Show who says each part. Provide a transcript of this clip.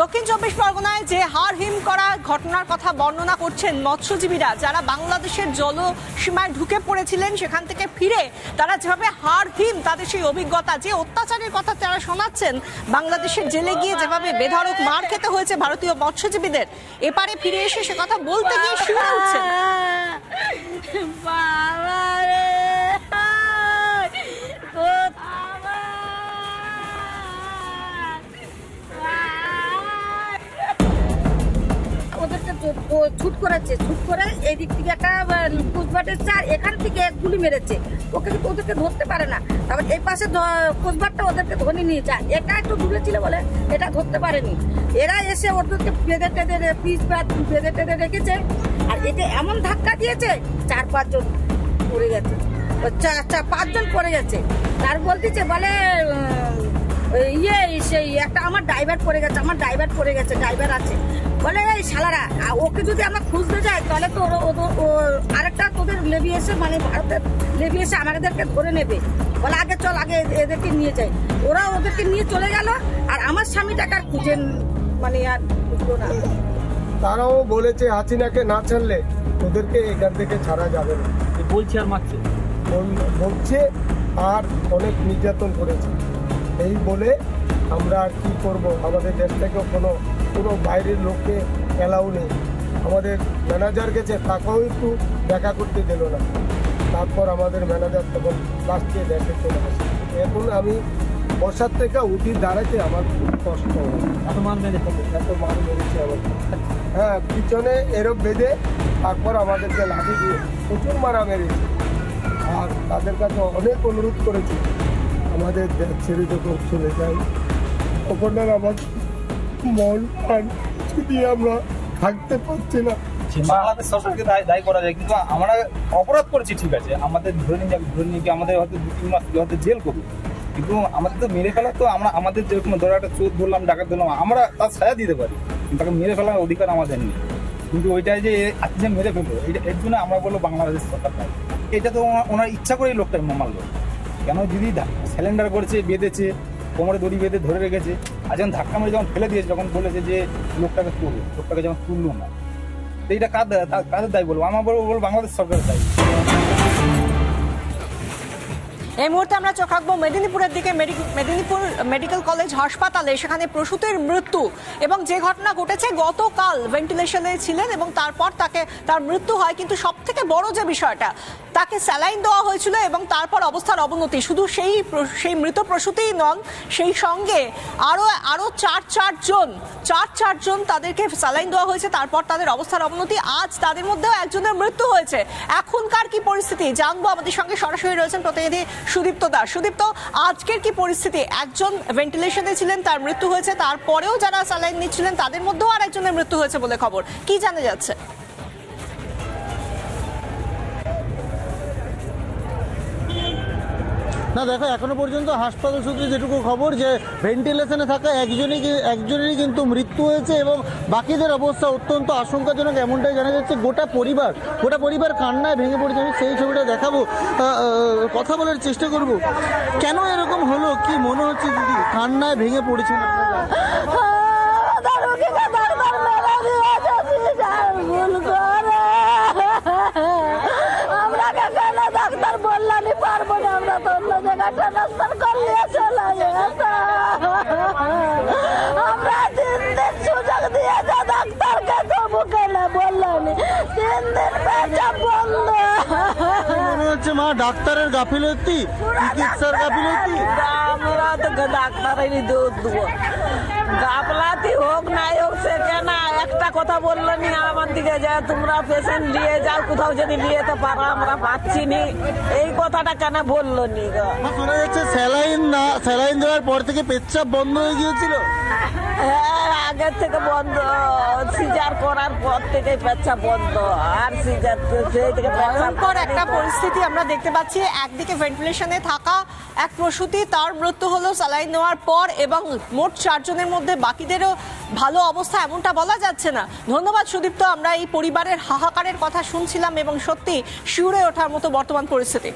Speaker 1: দক্ষিণ চব্বিশ পরগনায় যে হার হিম করা ঘটনার কথা বর্ণনা করছেন মৎস্যজীবীরা, যারা বাংলাদেশের জলসীমায় ঢুকে পড়েছিলেন সেখান থেকে ফিরে, তারা যেভাবে হার হিম, তাদের সেই অভিজ্ঞতা, যে অত্যাচারের কথা তারা শোনাচ্ছেন, বাংলাদেশের জেলে গিয়ে যেভাবে বেধড়ক মার খেতে হয়েছে ভারতীয় মৎস্যজীবীদের, এপারে ফিরে এসে সে কথা বলতে গিয়ে শিউরে উঠছেন।
Speaker 2: বাবা! ছুট করেছে ছুট করে এই দিক থেকে একটা কোচবাটের চার এখান থেকে গুলি মেরেছে। ওকে কিন্তু ওদেরকে ধরতে পারে না। তারপর এই পাশে কোচবাটটা ওদেরকে ধরে নিয়ে যায়। এটা একটু দূরে ছিল বলে এটা ধরতে পারেনি। এরা এসে ওদেরকে বেঁধে টেঁধে পিস বেঁধে টেঁধে রেখেছে। আর এটা এমন ধাক্কা দিয়েছে, চার পাঁচজন পড়ে গেছে। চা- চা- পাঁচজন পড়ে গেছে। তার বলতেছে বলে ইয়ে সেই একটা আমার ড্রাইভার পড়ে গেছে আমার ড্রাইভার পড়ে গেছে ড্রাইভার আছে। বলে এই শালারা ওকে যদি আমরা খুঁজতে যাই তাহলে তো ওদের- ও আরেকটা তোদের লেবি এসে মানে ভারতের লেবি এসে আমাদেরকে ধরে নেবে। বলে আগে চল আগে এদেরকে নিয়ে যাই। ওরা ওদেরকে নিয়ে চলে গেল আর আমার স্বামীটাকে আর খুঁজে মানে আর বুঝলো না।
Speaker 3: তারাও বলেছে হাসিনাকে না ছাড়লে ওদেরকে এখান থেকে ছাড়া যাবে না।
Speaker 4: বলছি আর মারছে।
Speaker 3: বল- বলছে আর অনেক নির্যাতন করেছে। এই বলে আমরা আর কী করব? আমাদের দেশ থেকেও কোনো কোনো বাইরের লোককে এলাও নেই। আমাদের ম্যানেজার গেছে তাকেও একটু দেখা করতে দিল না। তারপর আমাদের ম্যানেজার তখন লাস্টে দেখে চলে আসে এখন আমি বর্ষার থেকে উঠি দাঁড়াতে আমার খুব কষ্ট হয়।
Speaker 4: এত মান মেরে থাকে
Speaker 3: এত মান মেরেছে আমাকে হ্যাঁ পিছনে এরব বেঁধে তারপর আমাদেরকে লাঠি দিয়ে প্রচুর মারা মেরেছে। আর তাদের কাছে অনেক অনুরোধ করেছি আমাদের দেশ ছেড়ে যখন চলে যাই। তখন আর আমার মন প্রাণ যদি আমরা থাকতে পারছি না।
Speaker 5: বাংলাদেশ দায় দায়ী করা যায়, কিন্তু আমরা অপরাধ করেছি, ঠিক আছে। আমাদের ধরে নিয়ে ধরে নিয়ে আমাদের হয়তো হয়তো জেল করবে। কিন্তু আমাদের তো মেরে তো আমরা আমাদের যেরকম একটা আমরা তার দিতে পারি। মেরে ফেলার অধিকার আমাদের কিন্তু ওইটাই যে মেরে এর জন্য আমরা বাংলাদেশ সরকার এটা তো ওনা- ওনার ইচ্ছা করেই লোকটা মারলো। কেন দিদি? সিলিন্ডার করছে, বেঁধেছে, কোমরে দড়ি বেঁধে ধরে রেখেছে। আর যখন ধাক্কা মেরে যখন ফেলে দিয়েছে যখন বলেছে যে লোকটাকে তুলবে লোকটাকে যখন তুললো না। এইটা কাদের কাদের দায়ী বলব? আমার বলব বাংলাদেশ সরকারের দায়ী।
Speaker 1: এই মুহূর্তে আমরা চোখ রাখব মেদিনীপুরের দিকে। মেদিনীপুর মেডিকেল কলেজ হাসপাতালে সেখানে প্রসূতির মৃত্যু এবং যে ঘটনা ঘটেছে, গতকাল ভেন্টিলেশনে ছিলেন এবং তারপর তাকে তার মৃত্যু হয়। কিন্তু সব থেকে বড় যে বিষয়টা, তাকে স্যালাইন দেওয়া হয়েছিল এবং তারপর অবস্থার অবনতি। শুধু সেই সেই মৃত প্রসূতিই নন, সেই সঙ্গে আরও আরও চার চারজন চার চারজন তাদেরকে স্যালাইন দেওয়া হয়েছে। তারপর তাদের অবস্থার অবনতি। আজ তাদের মধ্যেও একজনের মৃত্যু হয়েছে। এখনকার কি পরিস্থিতি? জানব। আমাদের সঙ্গে সরাসরি রয়েছেন প্রতিনিধি সুদীপ্ত দাস সুদীপ্ত, আজকের কি পরিস্থিতি? একজন ভেন্টিলেশনে ছিলেন, তার মৃত্যু হয়েছে, তারপরেও যারা স্যালাইন নিচ্ছিলেন, তাদের মধ্যেও আর একজনের মৃত্যু হয়েছে বলে খবর। কি জানা যাচ্ছে?
Speaker 6: না, দেখো, এখনও পর্যন্ত হাসপাতাল সূত্রে যেটুকু খবর যে ভেন্টিলেশনে থাকা একজনই একজনেরই কিন্তু মৃত্যু হয়েছে এবং বাকিদের অবস্থা অত্যন্ত আশঙ্কাজনক, এমনটাই জানা যাচ্ছে। গোটা পরিবার গোটা পরিবার কান্নায় ভেঙে পড়েছে। আমি সেই ছবিটা দেখাবো। কথা বলার চেষ্টা করব। কেন এরকম হলো? কি মনে হচ্ছে দিদি? কান্নায় ভেঙে আপনারা?
Speaker 2: ট্রান্সফার করলে চলে যেত আমরা তিন দিন সুযোগ দিয়েছে ডাক্তারকে তবু কেন বললাম। তিন দিন পেঁচা বন্ধ।
Speaker 6: মনে হচ্ছে মা ডাক্তারের গাফিলতি চিকিৎসার গাফিলতি।
Speaker 7: আমরা তো ডাক্তারেরই দোষ দেবো। গাফলাতি হোক নাই হোক সে কেন? একটা কথা বলল নি আমার দিকে যে তোমরা পেশেন্ট নিয়ে যাও কোথাও যদি নিয়ে যেতে পারো আমরা পাচ্ছি নি। এই কথাটা কেন বলল নি
Speaker 6: শোনা যাচ্ছে স্যালাইন না স্যালাইন দেওয়ার পর থেকে পেচ্ছাপ বন্ধ হয়ে গিয়েছিল।
Speaker 7: হ্যাঁ আগের থেকে বন্ধ। সিজার করার পর থেকে পেচ্ছা বন্ধ। আর সিজার সেই থেকে
Speaker 1: ভয়ঙ্কর একটা পরিস্থিতি আমরা দেখতে পাচ্ছি। একদিকে ভেন্টিলেশনে থাকা এক প্রসূতি, তার মৃত্যু হলো স্যালাইন নেওয়ার পর এবং মোট চারজনের মধ্যে বাকিদেরও ভালো অবস্থা এমনটা বলা যাচ্ছে না। ধন্যবাদ সুদীপ্ত, আমরা এই পরিবারের হাহাকারের কথা শুনছিলাম এবং সত্যি শিউরে ওঠার মতো বর্তমান পরিস্থিতি।